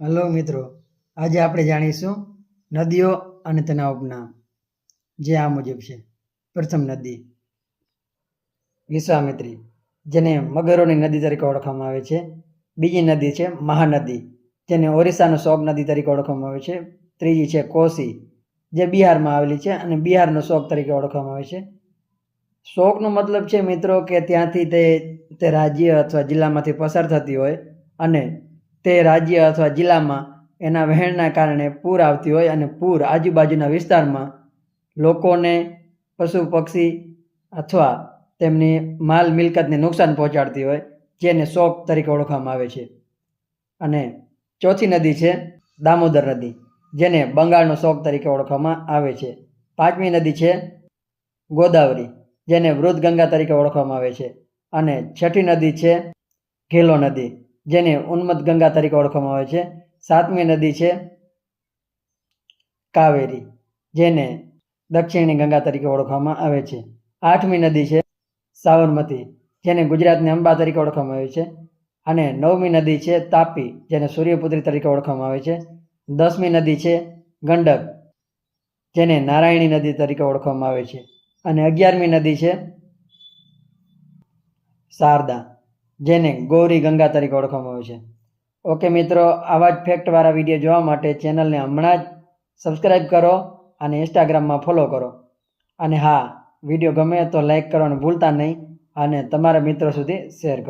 Hello મિત્રો, આજે આપણે જાણીશું નદીઓ અને તેના ઉપનામ જે આ મુજબ છે. પ્રથમ નદી, વિશ્વામિત્રી, જેને મગરોની નદી તરીકે ઓળખવામાં આવે છે. બીજી નદી છે મહાનદી, જેને ઓરિસ્સાનો શોક નદી તરીકે ઓળખવામાં આવે છે. ત્રીજી છે કોસી, જે બિહારમાં આવેલી છે અને બિહારનો શોક તરીકે ઓળખવામાં આવે છે. શોકનો મતલબ છે મિત્રો કે ત્યાંથી તે તે રાજ્ય અથવા જિલ્લામાંથી પસાર થતી હોય અને તે રાજ્ય અથવા જિલ્લામાં એના વહેણના કારણે પૂર આવતી હોય અને પૂર આજુબાજુના વિસ્તારમાં લોકોને પશુ, પક્ષી અથવા તેમની માલ મિલકતને નુકસાન પહોંચાડતી હોય, જેને શોક તરીકે ઓળખવામાં આવે છે. અને ચોથી નદી છે દામોદર નદી, જેને બંગાળનો શોક તરીકે ઓળખવામાં આવે છે. પાંચમી નદી છે ગોદાવરી, જેને વૃદ્ધ ગંગા તરીકે ઓળખવામાં આવે છે. અને છઠ્ઠી નદી છે ઘેલો નદી જેને ઉન્મત્ત ગંગા તરીકે ઓળખવામાં આવે છે. સાતમી નદી છે કાવેરી, જેને દક્ષિણી ગંગા તરીકે ઓળખવામાં આવે છે. આઠમી નદી છે સાબરમતી, જેને ગુજરાતની અંબા તરીકે ઓળખવામાં આવે છે. અને નવમી નદી છે તાપી, જેને સૂર્યપુત્રી તરીકે ઓળખવામાં આવે છે. દસમી નદી છે ગંડક, જેને નારાયણી નદી તરીકે ઓળખવામાં આવે છે. અને અગિયારમી નદી છે શારદા જેને ગૌરી ગંગા તરીકે ઓળખવામાં આવે છે. ઓકે મિત્રો, આવા જ ફેક્ટવાળા વીડિયો જોવા માટે ચેનલને હમણાં જ સબસ્ક્રાઈબ કરો અને ઇન્સ્ટાગ્રામમાં ફોલો કરો. અને હા વીડિયો ગમે તો લાઈક કરવાનું ભૂલતા નહીં અને તમારા મિત્રો સુધી શેર કરો.